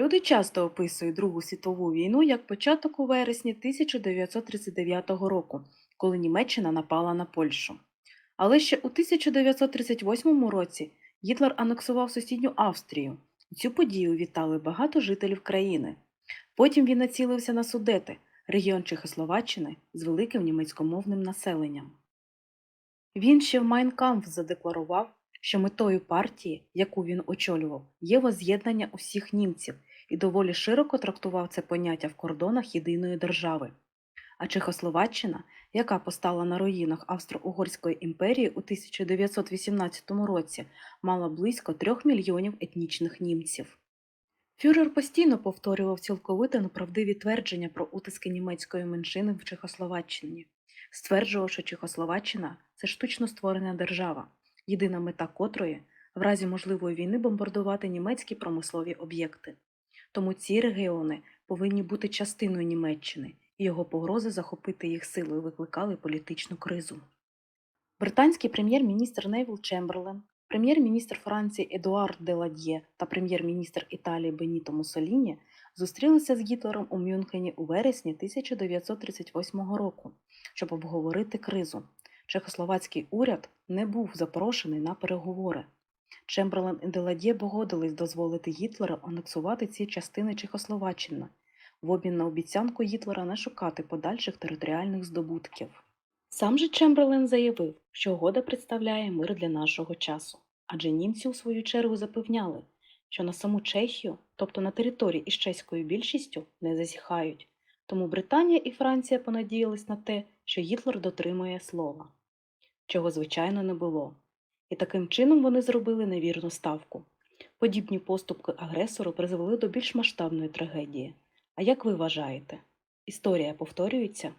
Люди часто описують Другу світову війну як початок у вересні 1939 року, коли Німеччина напала на Польщу. Але ще у 1938 році Гітлер анексував сусідню Австрію. Цю подію вітали багато жителів країни. Потім він націлився на Судети, регіон Чехословаччини з великим німецькомовним населенням. Він ще в Майнкамф задекларував, що метою партії, яку він очолював, є воз'єднання усіх німців і доволі широко трактував це поняття в кордонах єдиної держави. А Чехословаччина, яка постала на руїнах Австро-Угорської імперії у 1918 році, мала близько трьох мільйонів етнічних німців. Фюрер постійно повторював цілковито неправдиві твердження про утиски німецької меншини в Чехословаччині, стверджував, що Чехословаччина це штучно створена держава, єдина мета котрої в разі можливої війни бомбардувати німецькі промислові об'єкти. Тому ці регіони повинні бути частиною Німеччини, і його погрози захопити їх силою викликали політичну кризу. Британський прем'єр-міністр Невіл Чемберлен, прем'єр-міністр Франції Едуард Делад'є та прем'єр-міністр Італії Беніто Муссоліні зустрілися з Гітлером у Мюнхені у вересні 1938 року, щоб обговорити кризу. Чехословацький уряд не був запрошений на переговори. Чемберлен і Делад'є погодились дозволити Гітлеру анексувати ці частини Чехословаччини в обмін на обіцянку Гітлера не шукати подальших територіальних здобутків. Сам же Чемберлен заявив, що угода представляє мир для нашого часу, адже німці у свою чергу запевняли, що на саму Чехію, тобто на території із чеською більшістю, не зазіхають. Тому Британія і Франція понадіялись на те, що Гітлер дотримує слова, чого звичайно не було. І таким чином вони зробили невірну ставку. Подібні поступки агресору призвели до більш масштабної трагедії. А як ви вважаєте? Історія повторюється?